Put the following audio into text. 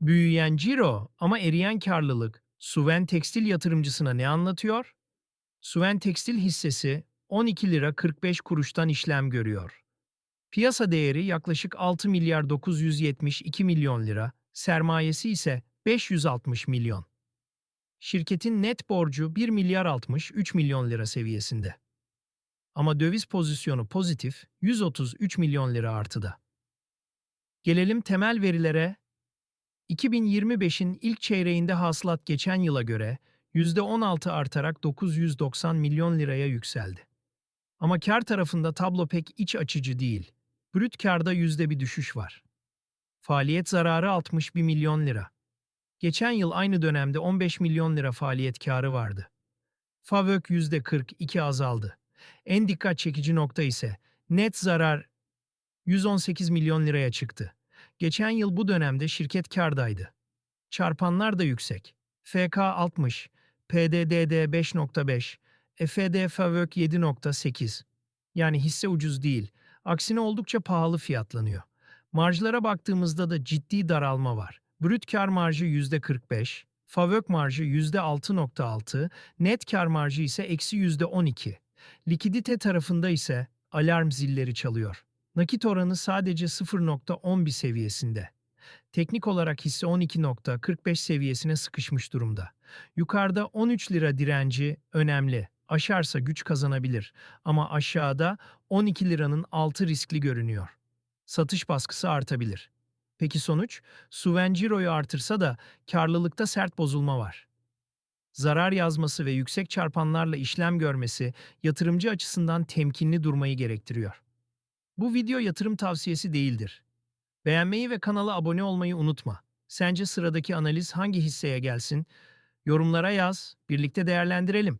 Büyüyen ciro ama eriyen karlılık Suven Tekstil yatırımcısına ne anlatıyor? Suven Tekstil hissesi 12 lira 45 kuruştan işlem görüyor. Piyasa değeri yaklaşık 6 milyar 972 milyon lira, sermayesi ise 560 milyon. Şirketin net borcu 1 milyar 63 milyon lira seviyesinde. Ama döviz pozisyonu pozitif 133 milyon lira artıda. Gelelim temel verilere. 2025'in ilk çeyreğinde hasılat geçen yıla göre %16 artarak 990 milyon liraya yükseldi. Ama kar tarafında tablo pek iç açıcı değil. Brüt karda yüzde bir düşüş var. Faaliyet zararı 61 milyon lira. Geçen yıl aynı dönemde 15 milyon lira faaliyet karı vardı. FAVÖK yüzde 42 azaldı. En dikkat çekici nokta ise net zarar 118 milyon liraya çıktı. Geçen yıl bu dönemde şirket kardaydı. Çarpanlar da yüksek. FK 60, PDDD 5.5, EFD FAVÖK 7.8. Yani hisse ucuz değil. Aksine oldukça pahalı fiyatlanıyor. Marjlara baktığımızda da ciddi daralma var. Brüt kar marjı %45, FAVÖK marjı %6.6, net kar marjı ise eksi %12. Likidite tarafında ise alarm zilleri çalıyor. Nakit oranı sadece 0.11 seviyesinde. Teknik olarak hisse 12.45 seviyesine sıkışmış durumda. Yukarıda 13 lira direnci önemli. Aşarsa güç kazanabilir ama aşağıda 12 liranın altı riskli görünüyor. Satış baskısı artabilir. Peki sonuç? Suven ciroyu artırsa da karlılıkta sert bozulma var. Zarar yazması ve yüksek çarpanlarla işlem görmesi yatırımcı açısından temkinli durmayı gerektiriyor. Bu video yatırım tavsiyesi değildir. Beğenmeyi ve kanala abone olmayı unutma. Sence sıradaki analiz hangi hisseye gelsin? Yorumlara yaz, birlikte değerlendirelim.